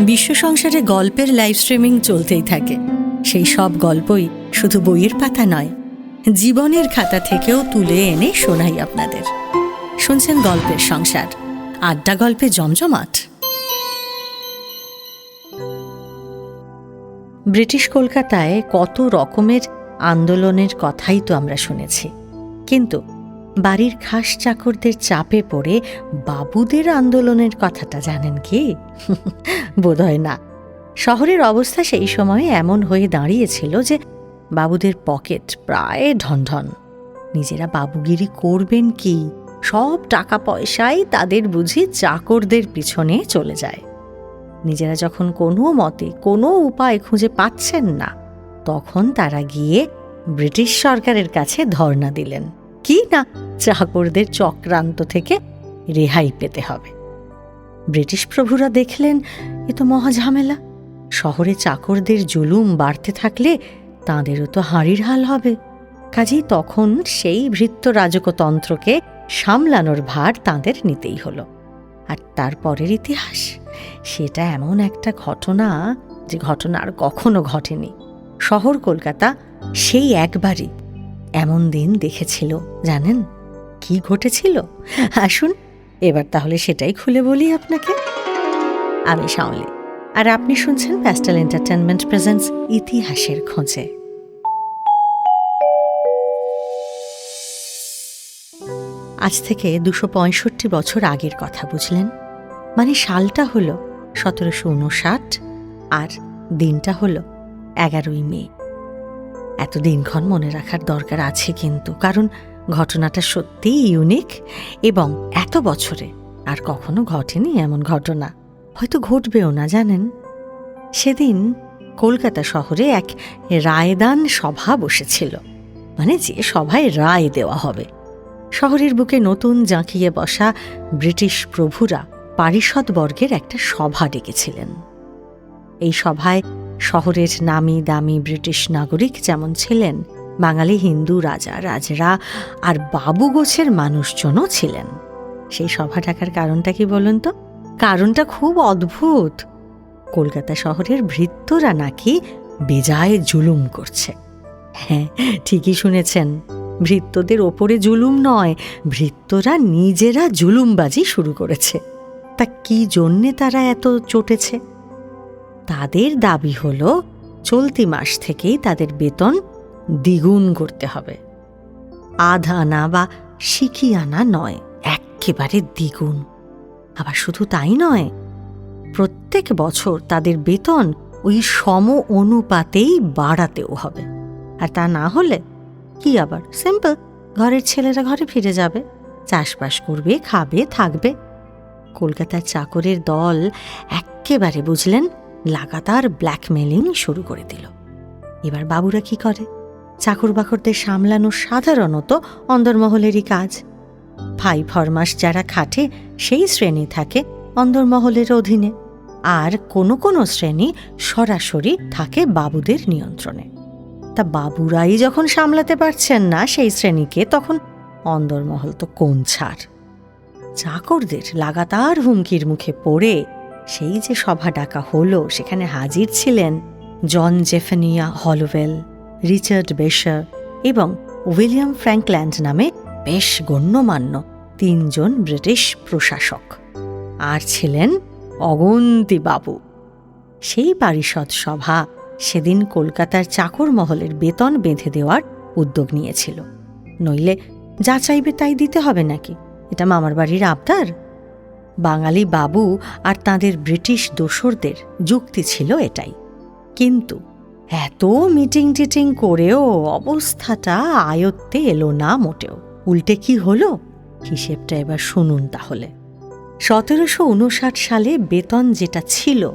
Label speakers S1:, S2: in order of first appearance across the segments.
S1: বিশ্ব সংসারে গল্পের লাইভ স্ট্রিমিং চলতেই থাকে। সেই সব গল্পই শুধু বইয়ের পাতা নয়, জীবনের খাতা থেকেও তুলে এনে শোনাই আপনাদের। শুনছেন গল্পের সংসার, আড্ডা গল্পে জমজমাট। ব্রিটিশ কলকাতায় কত রকমের আন্দোলনের কথাই তো আমরা শুনেছি। কিন্তু বাড়ির খাস চাকরদের চাপে পড়ে বাবুদের আন্দোলনের কথাটা জানেন কি? বোধহয় না। শহরের অবস্থা সেই সময়ে এমন হয়ে দাঁড়িয়েছিল যে বাবুদের পকেট প্রায় ঢনঢন। নিজেরা বাবুগিরি করবেন কি? সব টাকা পয়সাই তাদের বুঝি চাকরদের পিছনে চলে যায়। নিজেরা যখন কোনো মতে কোনো উপায় খুঁজে পাচ্ছেন না, তখন তারা গিয়ে ব্রিটিশ সরকারের কাছে ধর্ণা দিলেন। কি না চাকরদের চক্রান্ত থেকে রেহাই পেতে হবে। ব্রিটিশ প্রভুরা দেখলেন, এ তো মহা ঝামেলা। শহরে চাকরদের জুলুম বাড়তে থাকলে তাঁদেরও তো হাঁড়ির হাল হবে। কাজেই তখন সেই ভৃত্য রাজকতন্ত্রকে সামলানোর ভার তাঁদের নিতেই হলো। আর তারপরের ইতিহাস, সেটা এমন একটা ঘটনা যে ঘটনা আর কখনো ঘটেনি। শহর কলকাতা সেই একবারই এমন দিন দেখেছিল, জানেন? কি ঘটেছিল? আসুন, এবার তাহলে সেটাই খুলে বলি আপনাকে। আমি শাওলি আর আপনি শুনছেন প্যাস্টেল এন্টারটেনমেন্ট প্রেজেন্টস ইতিহাসের খোঁজে। আজ থেকে দুশো বছর আগের কথা, বুঝলেন? মানে সালটা হলো সতেরোশো উনষাট আর দিনটা হলো এগারোই মে। এত দিনক্ষণ মনে রাখার দরকার আছে কিন্তু, কারণ ঘটনাটা সত্যিই ইউনিক এবং এত বছরে আর কখনো ঘটেনি এমন ঘটনা। হয়তো ঘটবেও না, জানেন? সেদিন কলকাতা শহরে এক রায়দান সভা বসেছিল। মানে যে সভায় রায় দেওয়া হবে। শহরের বুকে নতুন জাঁকিয়ে বসা ব্রিটিশ প্রভুরা পারিষদবর্গের একটা সভা ডেকেছিলেন। এই সভায় শহরের নামি দামি ব্রিটিশ নাগরিক যেমন ছিলেন, বাঙালি হিন্দু রাজা, রাজরা আর বাবু গোছের মানুষজনও ছিলেন। সেই সভা ডাকার কারণটা কি বলুন তো? কারণটা খুব অদ্ভুত। কলকাতা শহরের ভৃত্যরা নাকি বেজায় জুলুম করছে। হ্যাঁ ঠিকই শুনেছেন। ভৃত্যদের ওপরে জুলুম নয়, ভৃত্যরা নিজেরা জুলুমবাজি শুরু করেছে। তা কি জন্যে তারা এত চটেছে? তাদের দাবি হল, চলতি মাস থেকেই তাদের বেতন দ্বিগুণ করতে হবে। আধ আনা বা শিখি আনা নয় একেবারে দ্বিগুণ। আবার শুধু তাই নয়, প্রত্যেক বছর তাদের বেতন ওই সম অনুপাতেই বাড়াতেও হবে। আর তা না হলে কি আবার? সিম্পল ঘরের ছেলেরা ঘরে ফিরে যাবে, চাষবাস করবে, খাবে, থাকবে। কলকাতার চাকরের দল একেবারে বুঝলেন? লাগাতার ব্ল্যাকমেলিং শুরু করে দিল। এবার বাবুরা কি করে? চাকর বাকরদের সামলানো সাধারণত অন্দরমহলেরই কাজ। ভাই ফরমাস যারা খাটে, সেই শ্রেণি থাকে অন্দরমহলের অধীনে। আর কোনো কোনো শ্রেণি সরাসরি থাকে বাবুদের নিয়ন্ত্রণে। তা বাবুরাই যখন সামলাতে পারছেন না সেই শ্রেণীকে, তখন অন্দরমহল তো কোন ছাড়? চাকরদের লাগাতার হুমকির মুখে পড়ে সেই যে সভা ডাকা হলো, সেখানে হাজির ছিলেন জন জেফেনিয়া হলওয়েল, রিচার্ড বেশার এবং উইলিয়াম ফ্র্যাঙ্কল্যান্ড নামে বেশ গণ্যমান্য তিনজন ব্রিটিশ প্রশাসক। আর ছিলেন অগন্তি বাবু সেই পারিষদ সভা সেদিন কলকাতার চাকর মহলের বেতন বেঁধে দেওয়ার উদ্যোগ নিয়েছিল। নইলে যা চাইবে তাই দিতে হবে নাকি? এটা মামার বাড়ির আবদার? বাঙালি বাবু আর তাদের ব্রিটিশ দোসরদের যুক্তি ছিল এটাই। কিন্তু এত মিটিং টিটিং করেও অবস্থাটা আয়ত্তে এলো না মোটেও। উল্টে কি হলো? হিসেবটা এবার শুনুন তাহলে। সতেরোশো উনষাট সালে বেতন যেটা ছিল,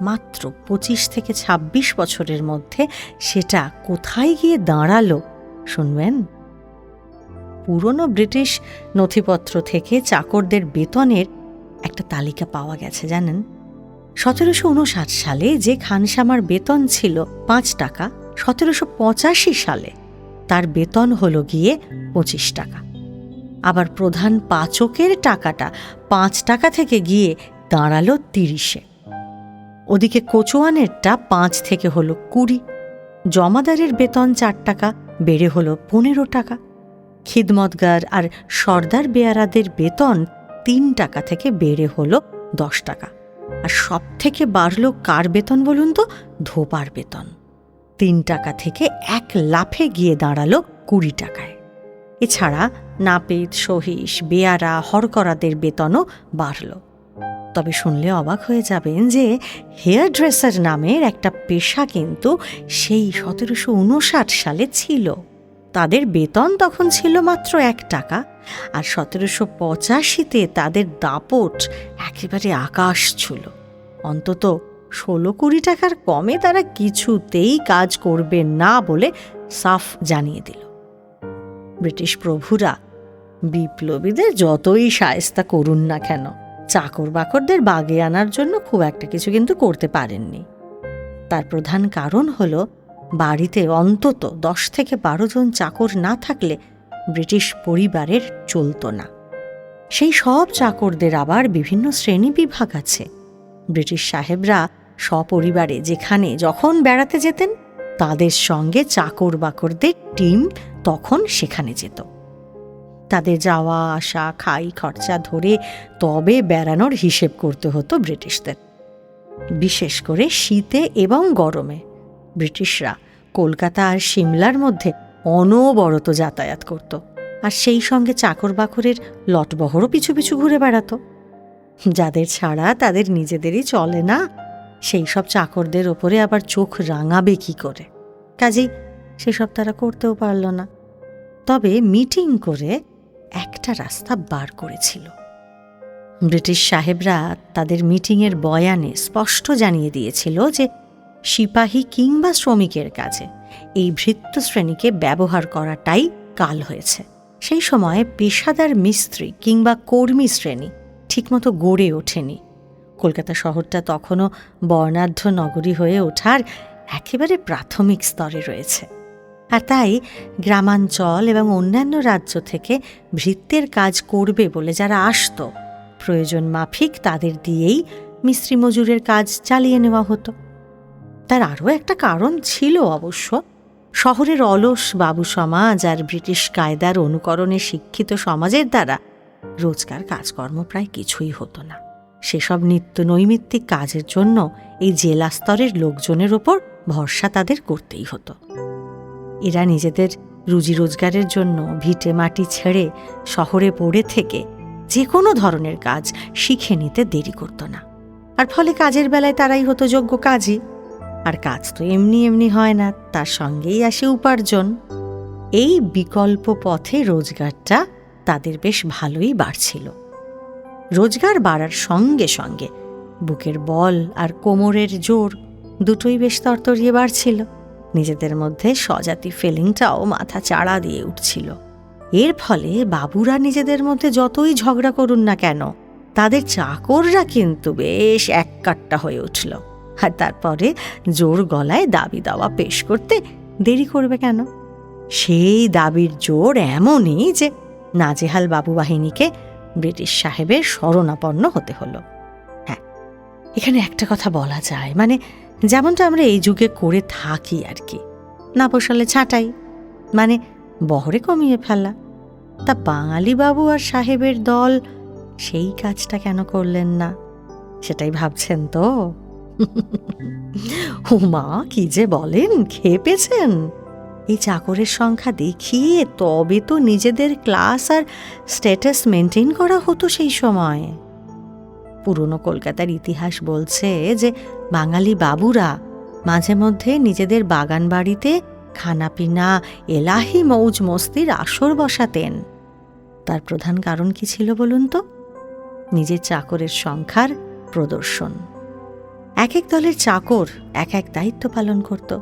S1: মাত্র পঁচিশ থেকে ২৬ বছরের মধ্যে সেটা কোথায় গিয়ে দাঁড়াল শুনবেন? পুরনো ব্রিটিশ নথিপত্র থেকে চাকরদের বেতনের একটা তালিকা পাওয়া গেছে, জানেন? সতেরোশো উনষাট সালে যে খানসামার বেতন ছিল পাঁচ টাকা, সতেরোশো পঁচাশি সালে তার বেতন হলো গিয়ে পঁচিশ টাকা। আবার প্রধান পাচকের টাকাটা পাঁচ টাকা থেকে গিয়ে দাঁড়াল তিরিশে। ওদিকে কোচোয়ানেরটা পাঁচ থেকে হলো কুড়ি। জমাদারের বেতন চার টাকা, বেড়ে হলো পনেরো টাকা। খিদমতগার আর সর্দার বেয়ারাদের বেতন তিন টাকা থেকে বেড়ে হলো দশ টাকা। আর সব থেকে বাড়ল কার বেতন বলুন তো? ধোপার বেতন। তিন টাকা থেকে এক লাফে গিয়ে দাঁড়াল কুড়ি টাকায়। এছাড়া নাপিত সহিস বেয়ারা, হরকরাদের বেতনও বাড়ল। তবে শুনলে অবাক হয়ে যাবেন যে হেয়ার ড্রেসার নামের একটা পেশা কিন্তু সেই সতেরোশো উনষাট সালে ছিল। তাদের বেতন তখন ছিল মাত্র এক টাকা। আর সতেরোশো পঁচাশিতে তাদের দাপট একেবারে আকাশ ছিল। অন্তত ষোলো কুড়ি টাকার কমে তারা কিছুতেই কাজ করবে না বলে সাফ জানিয়ে দিল। ব্রিটিশ প্রভুরা বিপ্লবীদের যতই সায়স্তা করুন না কেন চাকর বাকরদের বাগে আনার জন্য খুব একটা কিছু কিন্তু করতে পারেননি। তার প্রধান কারণ হল, বাড়িতে অন্তত দশ থেকে বারো জন চাকর না থাকলে ব্রিটিশ পরিবারের চলত না সেই সব চাকরদের আবার বিভিন্ন শ্রেণি বিভাগ আছে। ব্রিটিশ সাহেবরা সপরিবারে যেখানে যখন বেড়াতে যেতেন, তাদের সঙ্গে চাকর বাকরদের টিম তখন সেখানে যেত। তাদের যাওয়া, আসা, খাই, খরচা ধরে তবে বেড়ানোর হিসেব করতে হতো ব্রিটিশদের। বিশেষ করে শীতে এবং গরমে। ব্রিটিশরা কলকাতা আর সিমলার মধ্যে অনবরত যাতায়াত করত আর সেই সঙ্গে চাকর বাকরের লটবহরও পিছু পিছু ঘুরে বেড়াতো। যাদের ছাড়া তাদের নিজেদেরই চলে না, সেই সব চাকরদের ওপরে আবার চোখ রাঙাবে কি করে? কাজেই সেসব তারা করতেও পারল না। তবে মিটিং করে একটা রাস্তা বার করেছিল। ব্রিটিশ সাহেবরা তাদের মিটিংয়ের বয়ানে স্পষ্ট জানিয়ে দিয়েছিল যে, সিপাহী কিংবা শ্রমিকের কাজে এই ভৃত্য শ্রেণীকে ব্যবহার করাটাই কাল হয়েছে। সেই সময় পেশাদার মিস্ত্রি কিংবা কর্মী শ্রেণি ঠিকমতো গড়ে ওঠেনি। কলকাতা শহরটা তখনও বর্ণাঢ্য নগরী হয়ে ওঠার একেবারে প্রাথমিক স্তরে রয়েছে। আর তাই গ্রামাঞ্চল এবং অন্যান্য রাজ্য থেকে ভৃত্যের কাজ করবে বলে যারা আসত, প্রয়োজন মাফিক তাদের দিয়েই মিস্ত্রি মজুরের কাজ চালিয়ে নেওয়া হতো। তার আরও একটা কারণ ছিল অবশ্য। শহরের অলস বাবু সমাজ আর ব্রিটিশ কায়দার অনুকরণে শিক্ষিত সমাজের দ্বারা রোজকার কাজকর্ম প্রায় কিছুই হতো না। সেসব নিত্য নৈমিত্তিক কাজের জন্য এই জেলা স্তরের লোকজনের ওপর ভরসা তাদের করতেই হতো। এরা নিজেদের রুজি রোজগারের জন্য ভিটে মাটি ছেড়ে শহরে পড়ে থেকে যে কোনো ধরনের কাজ শিখে নিতে দেরি করত না। আর ফলে কাজের বেলায় তারাই হতো যোগ্য কাজই। আর কাজ তো এমনি এমনি হয় না, তার সঙ্গেই আসে উপার্জন। এই বিকল্প পথে রোজগারটা তাদের বেশ ভালোই বাড়ছিল। রোজগার বাড়ার সঙ্গে সঙ্গে বুকের বল আর কোমরের জোর দুটোই বেশ তরতরিয়ে বাড়ছিল। নিজেদের মধ্যে স্বজাতি ফিলিংটাও মাথা চাড়া দিয়ে উঠছিল। এর ফলে বাবুরা নিজেদের মধ্যে যতই ঝগড়া করুন না কেন, তাদের চাকররা কিন্তু বেশ এক কাট্টা হয়ে উঠল। আর তারপরে জোর গলায় দাবি দাওয়া পেশ করতে দেরি করবে কেন? সেই দাবির জোর এমনই যে নাজেহাল বাবু বাহিনীকে ব্রিটিশ সাহেবের শরণাপন্ন হতে হলো। হ্যাঁ এখানে একটা কথা বলা যায় মানে যেমনটা আমরা এই যুগে করে থাকি আর কি। না পোষালে ছাঁটাই মানে বহরে কমিয়ে ফেলা। তা বাঙালি বাবু আর সাহেবের দল সেই কাজটা কেন করলেন না? সেটাই ভাবছেন তো? উমা কি যে বলেন, খেপেছেন। এই চাকরের সংখ্যা দেখিয়ে তবে তো নিজেদের ক্লাস আর স্ট্যাটাস মেনটেন করা হতো সেই সময়। পুরনো কলকাতার ইতিহাস বলছে যে বাঙালি বাবুরা মাঝে মধ্যে নিজেদের বাগান বাড়িতে খানাপিনা, এলাহি মৌজ মস্তির আসর বসাতেন। তার প্রধান কারণ কি ছিল বলুন তো? নিজের চাকরের সংখ্যার প্রদর্শন। এক এক দলের চাকর এক এক দায়িত্ব পালন করত।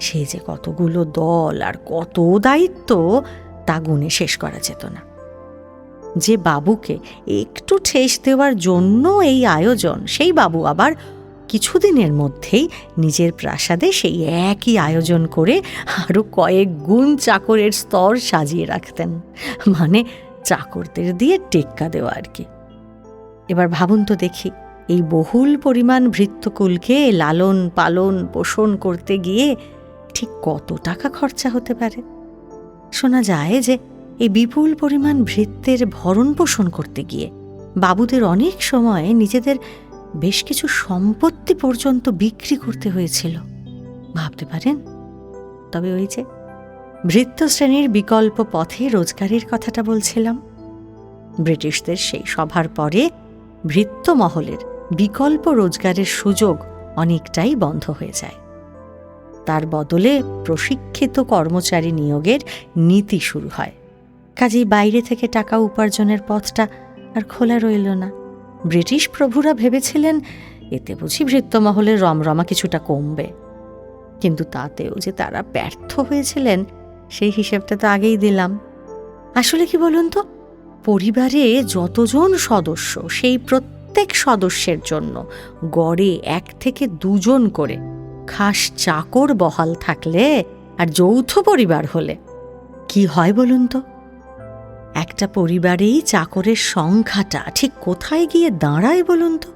S1: সে যে কতগুলো দল আর কত দায়িত্ব, তা গুণে শেষ করা যেত না। যে বাবুকে একটু ঠেস দেওয়ার জন্য এই আয়োজন, সেই বাবু আবার কিছুদিনের মধ্যেই নিজের প্রাসাদে সেই একই আয়োজন করে আরও কয়েক গুণ চাকরের স্তর সাজিয়ে রাখতেন। মানে চাকরদের দিয়ে টেক্কা দেওয়া আর কি। এবার ভাবুন তো দেখি এই বহুল পরিমাণ ভৃত্যকুলকে লালন পালন পোষণ করতে গিয়ে ঠিক কত টাকা খরচা হতে পারে? শোনা যায় যে এই বিপুল পরিমাণ ভৃত্যের ভরণ পোষণ করতে গিয়ে বাবুদের অনেক সময় নিজেদের বেশ কিছু সম্পত্তি পর্যন্ত বিক্রি করতে হয়েছিল। ভাবতে পারেন? তবে ওই যে ভৃত্য শ্রেণির বিকল্প পথে রোজগারের কথাটা বলছিলাম। ব্রিটিশদের সেই সভার পরে ভৃত্য মহলের বিকল্প রোজগারের সুযোগ অনেকটাই বন্ধ হয়ে যায়। তার বদলে প্রশিক্ষিত কর্মচারী নিয়োগের নীতি শুরু হয়। কাজেই বাইরে থেকে টাকা উপার্জনের পথটা আর খোলা রইল না। ব্রিটিশ প্রভুরা ভেবেছিলেন, এতে বুঝি ভৃত্যমহলের রমরমা কিছুটা কমবে। কিন্তু তাতেও যে তারা ব্যর্থ হয়েছিলেন, সেই হিসেবটা তো আগেই দিলাম। আসলে কি বলুন তো? পরিবারে যতজন সদস্য, সেই প্রত্যেক সদস্যের জন্য গড়ে এক থেকে দুজন করে খাস চাকর বহাল থাকলে আর যৌথ পরিবার হলে। কি হয় বলুন তো? একটা পরিবারেই চাকরের সংখ্যাটা ঠিক কোথায় গিয়ে দাঁড়ায় বলুন তো?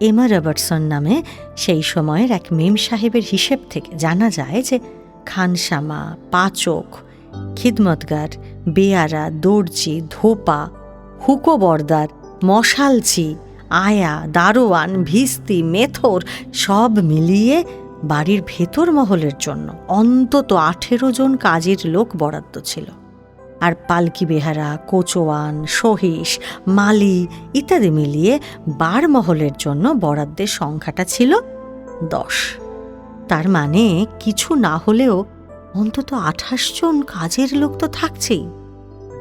S1: এমা রবার্টসন নামে সেই সময়ের এক মেম সাহেবের হিসেব থেকে জানা যায় যে খানসামা, পাচক, খিদমতগার, বেয়ারা, দর্জি, ধোপা হুকোবর্দার মশালচি আয়া, দারোয়ান, ভিস্তি, মেথর সব মিলিয়ে বাড়ির ভেতর মহলের জন্য অন্তত আঠেরো জন কাজের লোক বরাদ্দ ছিল। আর পালকি বেহারা, কোচোয়ান সহিস মালি ইত্যাদি মিলিয়ে বার মহলের জন্য বরাদ্দের সংখ্যাটা ছিল দশ। তার মানে কিছু না হলেও অন্তত আঠাশ জন কাজের লোক তো থাকছেই।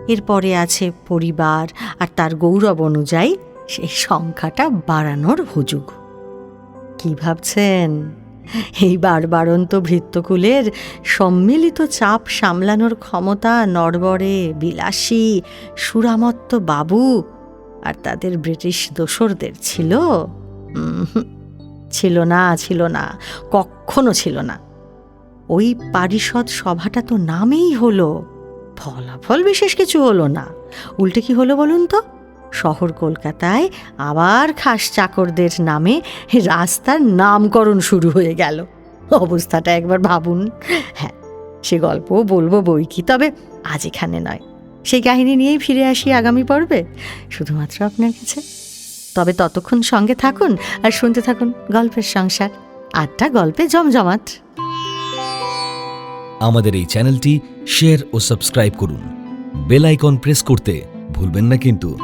S1: এরপরে আছে পরিবার আর তার গৌরব অনুযায়ী সেই সংখ্যাটা বাড়ানোর হুজুগ কি ভাবছেন? এই বারবারন্ত ভৃত্যকুলের সম্মিলিত চাপ সামলানোর ক্ষমতা নড়বড়ে বিলাসী সুরামত্ত বাবু আর তাদের ব্রিটিশ দোসরদের ছিল? ছিল না ছিল না কখনো ছিল না। ওই পারিষদ সভাটা তো নামেই হলো। ফলাফল বিশেষ কিছু হলো না। উল্টে কি হলো বলুন তো? শহর কলকাতায় আবার খাস চাকরদের নামে রাস্তার নামকরণ শুরু হয়ে গেল। অবস্থাটা একবার ভাবুন। হ্যাঁ সে গল্প বলব বই কি, তবে আজ এখানে নয়। সেই কাহিনী নিয়েই ফিরে আসি আগামী পর্বে। শুধুমাত্র আপনার কাছে। তবে ততক্ষণ সঙ্গে থাকুন আর শুনতে থাকুন গল্পের সংসার। আটটা গল্পে জমজমাট।
S2: আমাদের এই চ্যানেলটি শেয়ার ও সাবস্ক্রাইব করুন। বেল আইকন প্রেস করতে ভুলবেন না কিন্তু।